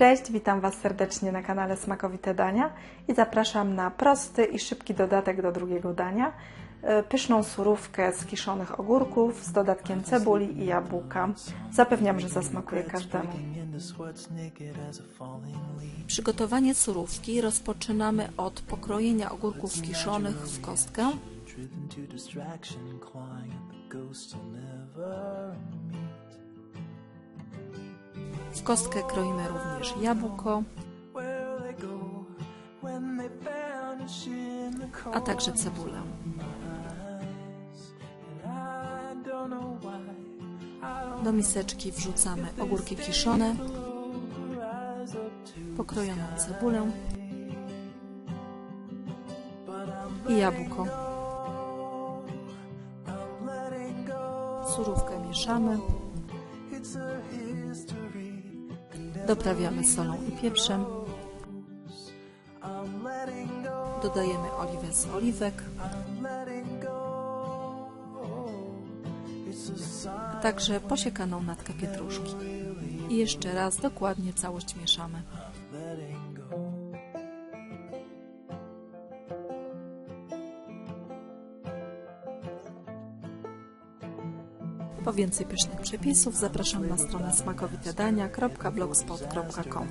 Cześć, witam Was serdecznie na kanale Smakowite Dania i zapraszam na prosty i szybki dodatek do drugiego dania. E, Pyszną surówkę z kiszonych ogórków z dodatkiem cebuli i jabłka. Zapewniam, że zasmakuje każdemu. Przygotowanie surówki rozpoczynamy od pokrojenia ogórków kiszonych w kostkę. W kostkę kroimy również jabłko, a także cebulę. Do miseczki wrzucamy ogórki kiszone, pokrojoną cebulę i jabłko. Surówkę mieszamy. Doprawiamy solą i pieprzem, dodajemy oliwę z oliwek, także posiekaną natkę pietruszki. I jeszcze raz dokładnie całość mieszamy. Po więcej pysznych przepisów zapraszam na stronę smakowitedania.blogspot.com